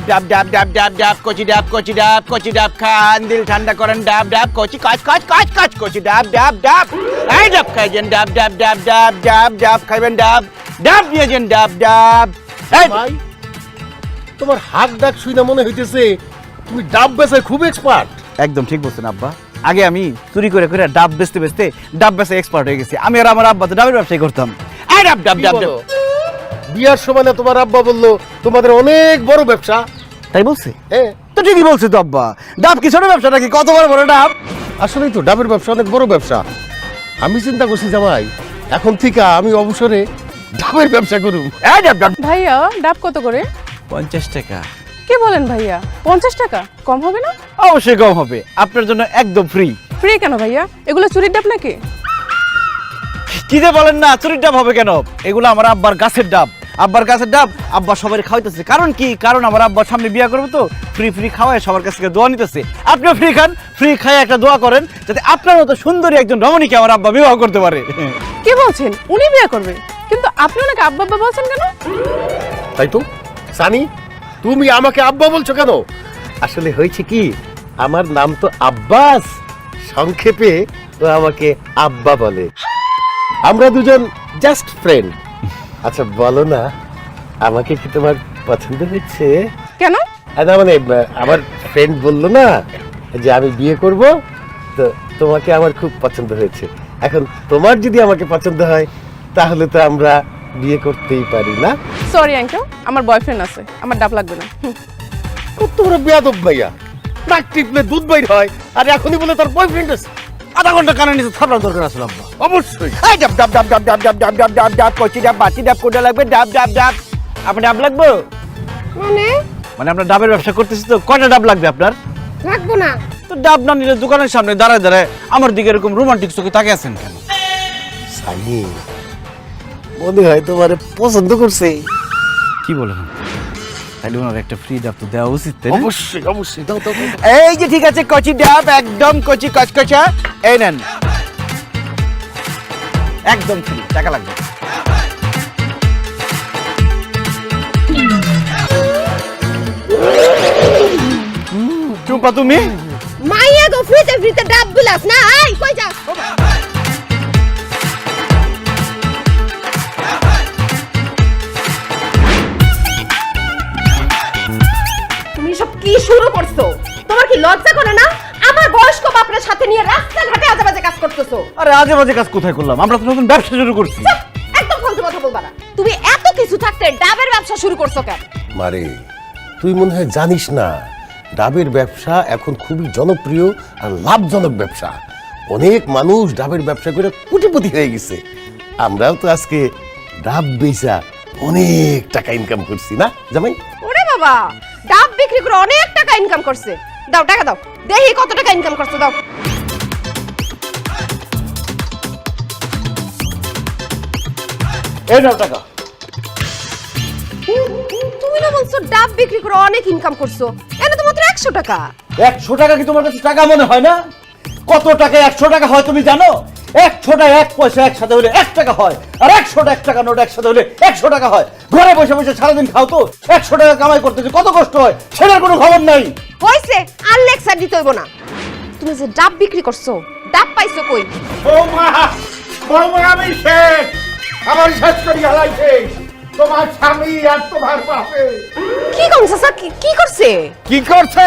ডাব ডাব ডাব ডাব ডাব ডাব কচি ডাব কচি ডাব কচি ডাব খান দিল ঠান্ডা করেন ডাব ডাব কচি কাচ কাচ কাচ কাচ কচি ডাব ডাব ডাব এই ডাব খাইছেন ডাব ডাব ডাব ডাব ডাব ডাব খাইবেন ডাব ডাব নিয়েছেন ডাব ডাব ভাই তোমার হাক ডাক শুই না মনে হইতেছে তুমি ডাব বেচায় খুব এক্সপার্ট একদম ঠিক বলছেন আব্বা আগে আমি চুরি করে করে ডাব বেচতে বেচতে ডাব বেচে এক্সপার্ট হয়ে গেছি আমি আর আমার আব্বা তো ডাবের ব্যবসায় করতাম এই ডাব ডাব ডাব ডাব বিয়ার সময় না তোমার আব্বা বলল তোমাদের অনেক বড় ব্যবসা। তাই বলছে? হ্যাঁ তো ঠিকই বলছে তো আব্বা। ডাব কি ছোট ব্যবসা নাকি কত বড় বড় ডাব? আসলেই তো ডাবের ব্যবসা অনেক বড় ব্যবসা। আমি চিন্তা করছি জামাই এখন থেকে আমি অবসরে ডাবের ব্যবসা করুম। এই ডাব ডাব। ভাইয়া ডাব কত করে? পঞ্চাশ টাকা। কি বলেন ভাইয়া? পঞ্চাশ টাকা? কম হবে না? অবশ্যই কম হবে। আপনার জন্য একদম ফ্রি ফ্রি কেন ভাইয়া? এগুলো চুরির ডাব নাকি? কি যে বলেন না চুরির ডাব হবে কেন? এগুলো আমার আব্বার গাছের ডাব। আব্বার কাছে ডাব আব্বা সবাই খাওয়াইতেছে। কারণ কি? কারণ আমার আব্বার সামনে বিয়ে করব তো ফ্রি ফ্রি খাওয়ায় সবার কাছ থেকে দোয়া নিতেছে। আপনিও ফ্রি খান ফ্রি খাই একটা দোয়া করেন যাতে আপনার মতো সুন্দরী একজন রমণীকে আমার আব্বা বিবাহ করতে পারে। কি বলছেন? উনি বিয়ে করবে? কিন্তু আপনি ওনাকে আব্বা আব্বা বলছেন কেন? তাই তো? সানি তুমি আমাকে আব্বা বলছো কেন? আসলে হয়েছে কি আমার নাম তো আব্বাস। সংক্ষেপে ও আমাকে আব্বা বলে। আমরা দুজন জাস্ট ফ্রেন্ড আচ্ছা বলো না আমাকে কি তোমার পছন্দ হচ্ছে কেন? না মানে আমার ফ্রেন্ড বলল না যে আমি বিয়ে করব তো তোমাকে আমার খুব পছন্দ হয়েছে। এখন তোমার যদি আমাকে পছন্দ হয় তাহলে তো আমরা বিয়ে করতেই পারি না? সরি আঙ্কেল আমার বয়ফ্রেন্ড আছে আমার ডাব লাগবে না। কত বড় বেয়াদব ভাইয়া। নাক টিপলে দুধ বাইর হয় আর এখনই বলে তার বয়ফ্রেন্ড আছে। আধা ঘণ্টা কানে নিচে থাপড়ার দরকার আছে আব্বা অবশ্যই এই ডাব ডাব ডাব ডাব ডাব ডাব ডাব ডাব ডাব ডাব কচি ডাব বাটি ডাব কোটা লাগবে ডাব ডাব ডাব আপনার ডাব লাগবে মানে মানে আপনার ডাবের ব্যবসা করতেছি তো কয়টা ডাব লাগবে আপনার রাখব না তো ডাব না নিলে দোকানের সামনে দাঁড়ায় দাঁড়ায় আমার দিকে এরকম রোমান্টিক চোখে তাকে আছেন কেন সানি মনে হয় তোমার পছন্দ করছে কি বলেন তাহলে ওনার একটা ফ্রি ডাব তো দেওয়া উচিত তাই অবশ্যই অবশ্যই দাও দাও। এই যে ঠিক আছে কচি ডাব একদম কচি কচকচা। এই নেন। একদম ফ্রি টাকা লাগবে। টুম্পা তুমি? মাইয়া গো ফ্রিতে ফ্রিতে ডাব বিলাস না আই কই যা করতেছো? আরে আজে বাজে কাজ কোথায় করলাম? আমরা তো নতুন ব্যবসা শুরু করছি। একদম ফালতু কথা বলবা না। তুমি এত কিছু থাকতে ডাবের ব্যবসা শুরু করছ কেন? মারে তুই মনে হয় জানিস না ডাবের ব্যবসা এখন খুবই জনপ্রিয় আর লাভজনক ব্যবসা। অনেক মানুষ ডাবের ব্যবসা করে কোটিপতি হয়ে গেছে। আমরাও তো আজকে ডাব বেচা অনেক টাকা ইনকাম করছি না জামাই? ওরে বাবা ডাব বিক্রি করে অনেক টাকা ইনকাম করছে। দাও টাকা দাও। দেখি কত টাকা ইনকাম করছ দাও। এই নাও টাকা। তুমি না বলছো ডাব বিক্রি করে অনেক ইনকাম করছ। এনে তো মাত্র একশো টাকা। একশো টাকা কি তোমার কাছে টাকা মনে হয় না? কত টাকা একশো টাকা হয় তুমি জানো? একশোটা এক পয়সা একসাথে হলে এক টাকা হয় আর একশোটা এক টাকা নোট একসাথে হলে একশো টাকা হয়। ঘরে বসে বসে সারাদিন খাও তো একশো টাকা কামাই করতে যে কত কষ্ট হয় সেটার কোনো খবর নাই। হয়েছে আর লেকচার দিতে হইব না। তুমি যে ডাব বিক্রি করছ ডাব পাইছো কই? বৌমা বৌমা আমি শেষ। আমার শেষ করি হালাইছে তোমার স্বামী আর তোমার বাপে। কি চাচা? কি কি করছে? কি করছে?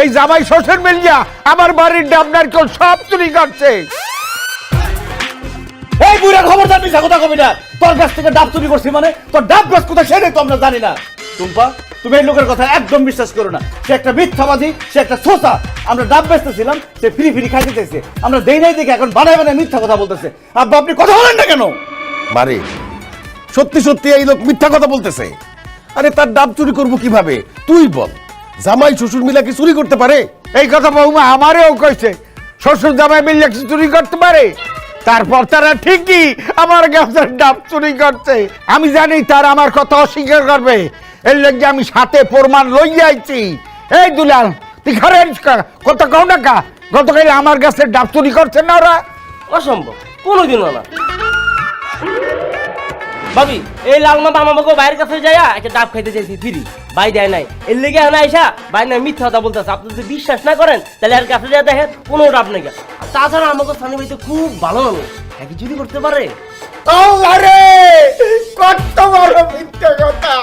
এই জামাই শ্বশুর মিলিয়া আমার বাড়ির ডাব নারকেল সব চুরি করছে। এই বুড়া খবরদার মিশা কথা কবি না। তোর কাছ থেকে ডাব চুরি করছি মানে তোর ডাব গাছ কোথায় সেটাই তো আমরা জানি না। টুম্পা তুমি এই লোকের কথা একদম বিশ্বাস করো না। সে একটা মিথ্যাবাদী সে একটা সোসা আমরা ডাব বেচতেছিলাম সে ফ্রি ফ্রি খাইতে চাইছে। আমরা দেই নাই দেখে এখন বানায় বানায় মিথ্যা কথা বলতেছে। আব্বা আপনি কথা বলেন না কেন? মারে সত্যি সত্যি এই লোক মিথ্যা কথা বলতেছে। আরে তার ডাব চুরি করব কীভাবে? তুই বল। জামাই, শ্বশুর মিলা কি চুরি করতে পারে? এই কথা বৌমা আমারেও কইছে। শ্বশুর, জামাই মিলিয়া কি চুরি করতে পারে? তারপর তারা ঠিকই আমার গাছের ডাব চুরি করছে। আমি জানি তার আমার কথা অস্বীকার করবে। এর লেগে আমি সাথে প্রমাণ লইয়া আইছি। এই দুলাল, তুই ঘরে? কত কও না কা? গতকাল আমার গাছের ডাব চুরি করছে না ওরা? অসম্ভব। কোনোদিনও না। ভাবি এই লাল মা আমাকে বাইরের কাছে যাইয়া একটা ডাব খাইতে চাইছি ফিরি ভাই দেয় নাই। এর লেগে আনা আইসা ভাই না মিথ্যা কথা বলতেছে। আপনি যদি বিশ্বাস না করেন তাহলে আর কাছে যা দেখেন কোনো ডাব নেই তাছাড়া আমাকে সানি ভাই তো খুব ভালো মানুষ। একই চুরি করতে পারে? আরে কত বড় মিথ্যে কথা।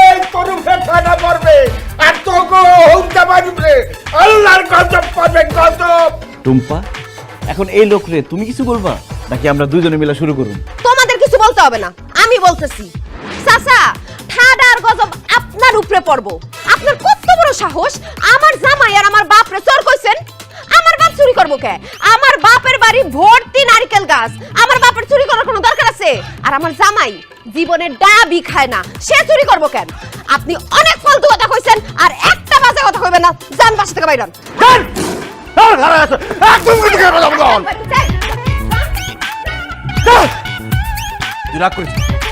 এই তোর ফেটানা পড়বে আর তোকে হইতে পারবে আল্লাহর গজব পাবে গজব। টুম্পা এখন এই লোক রে তুমি কিছু বলবা? নাকি আমরা দুজনে মিলে শুরু করুন? তোমাদের কিছু বলতে হবে না। আমি বলতেছি চাচা ঠাডার গজব আপনার উপরে পড়ব। আপনার কত বড় সাহস? আমার জামাই আর আমার বাপরে চোর কইছেন? আমার বাপ চুরি করব কে? আমার বাপের বাড়ি ভর্তি নারকেল গাছ। আমার বাপের চুরি করার কোনো দরকার আছে? আর আমার জামাই জীবনে ডাবই খায় না। সে চুরি করব কেন? আপনি অনেক ফালতু কথা কইছেন আর একটা বাজে কথা কইবেন না। যান বাসা থেকে বাইরন একদম তুই রাগ করিস